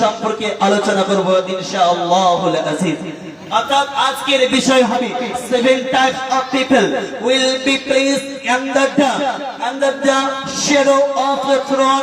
সম্পর্কে আলোচনা করব ইনশাআল্লাহুল আজিজ অর্থাৎ আজকের বিষয় হবে seven types of people will be place under the under the shadow of the throne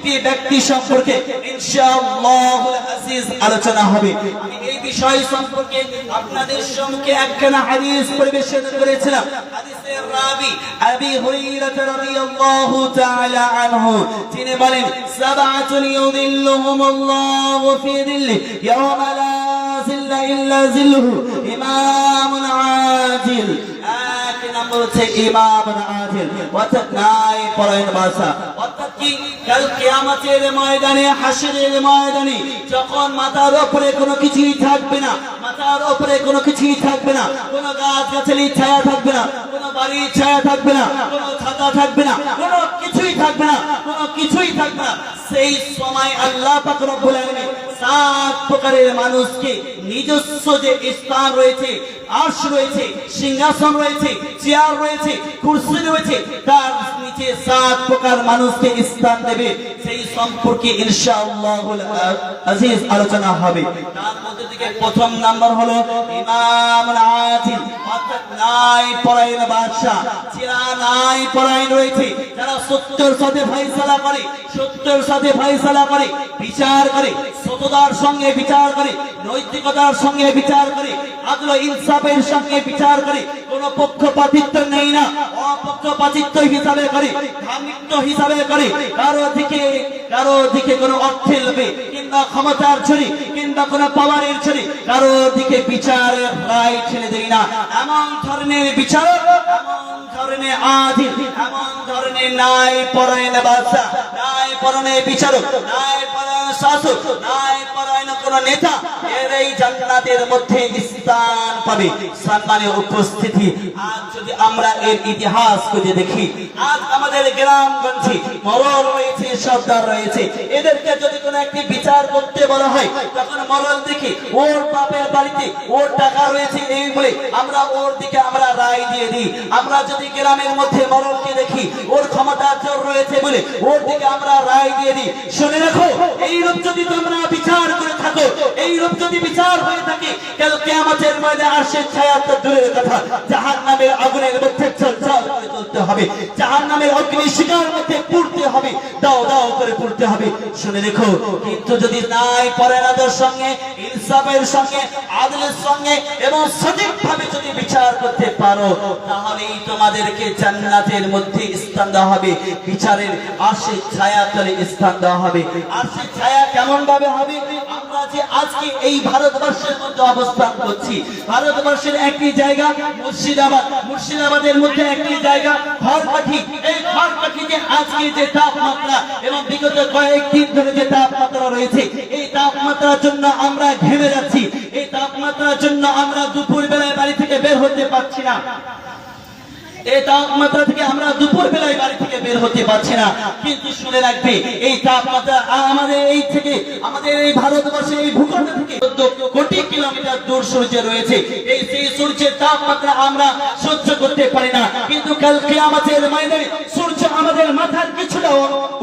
প্রত্যেকটি ব্যক্তি সম্পর্কে ইনশাআল্লাহ আজিজ আলোচনা হবে। এই বিষয় সম্পর্কে আপনাদের সম্মুখে একখানা হাদিস পরিবেশন করেছিলাম। তিনি বলেন, সাবআতুন ইউযিল্লুহুমুল্লাহু ফি যিল্লি ইয়াওমা লা জিল্লা ইল্লা জিল্লুহু ইমামুন আদিল এক নম্বর হচ্ছে ইমাম আদিল অর্থাৎ নাই পরায়ণ কি সেই সময় প্রকারের মানুষকে নিজস্ব যে স্থান রয়েছে, আর্শ রয়েছে, সিংহাসন রয়েছে, চেয়ার রয়েছে, কুর্সি রয়েছে, তার নিচে সাত প্রকার মানুষকে স্থান দেবে। সেই সম্পর্কে ইনশাআল্লাহ আজিজ আলোচনা হবে। তার মধ্যে থেকে প্রথম নাম্বার হলো ইমাম আদিল অর্থাৎ নাই যারা নাই যারা সাথে ফাইসালা করে, সত্যের সাথে ফাইসালা করে, বিচার করে, সততার সঙ্গে বিচার করে, নৈতিকতার সঙ্গে বিচার করে আদল ইনসাফের সঙ্গে বিচার করে কোন পক্ষপাতিত্ব নেই না। অপক্ষপাতিত্ব হিসাবে করে ধার্মিত্ব হিসাবে করে। কারও দিকে কারও দিকে কোনো অর্থের লোভে, কিংবা ক্ষমতার ছড়ি কিংবা কোনো পাওয়ারের ছড়ি কারও দিকে বিচারের রায় ছেড়ে দেয় না। এমন ধরনের বিচারক, এমন ধরনের আধীন এমন ধরনের নাই পরায়ণ বাদশা নাই পরনের বিচারক নাই পরায়ণ শাসক নাই পরায়ণ কোন নেতা এর এই জান্নাতের মধ্যে স্থান পাবে। সম্মানে উপস্থিতি। আজ যদি আমরা এর ইতিহাস খুঁজে দেখি, আজ আমাদের গ্রামগঞ্জে মরল রয়েছে, সর্দার রয়েছে। এদেরকে যদি কোনো একটি বিচার করতে বলা হয়, তখন মরল দেখি ওর বাপের বাড়িতে ওর টাকা রয়েছে এই বলে আমরা ওর দিকে আমরা রায় দিয়ে দিই। আমরা যদি গ্রামের মধ্যে মরলকে দেখি, ওর ক্ষমতা জোর রয়েছে বলে ওর দিকে আমরা রায় দিয়ে দিই। শুনে রাখো এই রূপ যদি তোমরা বিচার করে থাকো এই রূপ যদি বিচার হয়ে থাকে, কেন কিয়ামতের ময়দানে আসে ছায়া তো দূরের কথা? জাহান্নামের আগুনের মধ্যে করে চলতে হবে। অগ্নি শিকার মধ্যে পুড়তে হবে দাও দাও করে পুড়তে হবে। শুনে দেখো কিন্তু যদি নাই পরেরাদের সঙ্গে, ইনসাফের সঙ্গে, আদলের সঙ্গে এবং সঠিকভাবে যদি বিচার করতে পারো, তাহলেই তোমাদেরকে জান্নাতের মধ্যে স্থান দেওয়া হবে। বিচারের ছায়া তলে স্থান দেওয়া হবে। ছায়া কেমন ভাবে হবে এই ভারতবর্ষের মধ্যে অবস্থান করছি, ভারতবর্ষের একটি জায়গা মুর্শিদাবাদ। মুর্শিদাবাদের মধ্যে একটি জায়গা খড়পাখি এই যে তাপমাত্রা এবং বিগত কয়েকদিন ধরে যে তাপমাত্রা রয়েছে, এই তাপমাত্রার জন্য আমরা ঘেমে যাচ্ছি। এই তাপমাত্রার জন্য আমরা দুপুর বেলায় বাড়ি থেকে বের হতে পারছি না। এই তাপমাত্রা থেকে আমরা দুপুর বেলায় বাড়ি থেকে বের হতে পারছি না। কিন্তু শুনে রাখবে, এই তাপমাত্রা আমাদের এই থেকে, আমাদের এই ভারতবর্ষে এই ভূখণ্ড থেকে কোটি কিলোমিটার দূর সূর্য রয়েছে। এই সেই সূর্যের তাপমাত্রা আমরা সহ্য করতে পারি না। কিন্তু কালকে আমাদের ময়দানে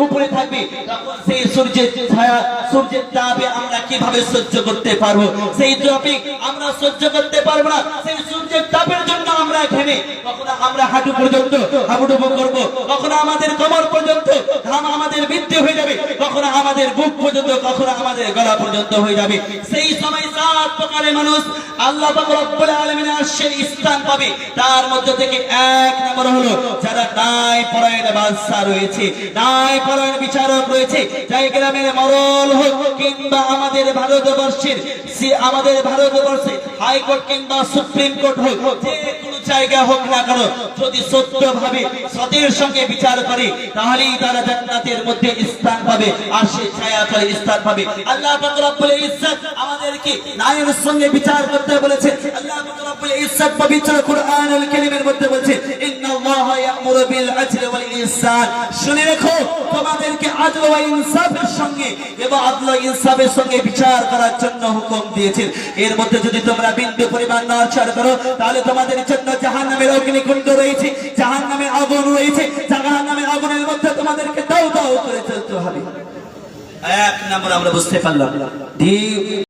উপরে থাকবে, তখন সেই সূর্যের ছায়া, সূর্যের তাপে আমরা কীভাবে সহ্য করতে পারব? সেই তাপে আমরা সহ্য করতে পারব না। সেই সূর্যের তাপের জন্য আমরা ঘেমে, কখনো আমরা হাঁটু পর্যন্ত হাবুডুবু করব, কখনো আমাদের কোমর পর্যন্ত ঘাম আমাদের মৃত্যু হয়ে যাবে, কখনো আমাদের বুক পর্যন্ত, কখনো আমাদের গলা পর্যন্ত হয়ে যাবে। সেই সময় সাত প্রকারের মানুষ আল্লাহ রব্বুল আলামিনের আরশের স্থান পাবে। তার মধ্যে থেকে এক নম্বর হলো যারা নাই পরায়ণ বাদশা রয়েছে নাই পরায়ণ বিচারক রয়েছে, যাই গ্রামের মরল হোক কিংবা আমাদের ভারতবর্ষের, সে আমাদের ভারতবর্ষে হাইকোর্ট কিংবা সুপ্রিম কোর্ট হোক আল্লাহ পাক রব্বুল ইজ্জত আমাদেরকে নায়ের সঙ্গে বিচার করতে শুনে রেখো তোমাদেরকে আদল ও ইনসাফের সঙ্গে এবং আদল ইনসাফের সঙ্গে বিচার করার জন্য হুকুম দিয়েছেন এর মধ্যে যদি তোমরা বিন্দু পরিমাণ নড়চড় করো, তাহলে তোমাদের জন্য জাহান্নামের অগ্নিকুণ্ড রয়েছে জাহান্নামের আগুন রয়েছে জাহান্নামের আগুনের মধ্যে তোমাদেরকে দাও দাও করে চলতে হবে। এক নম্বর আমরা বুঝতে পারলাম।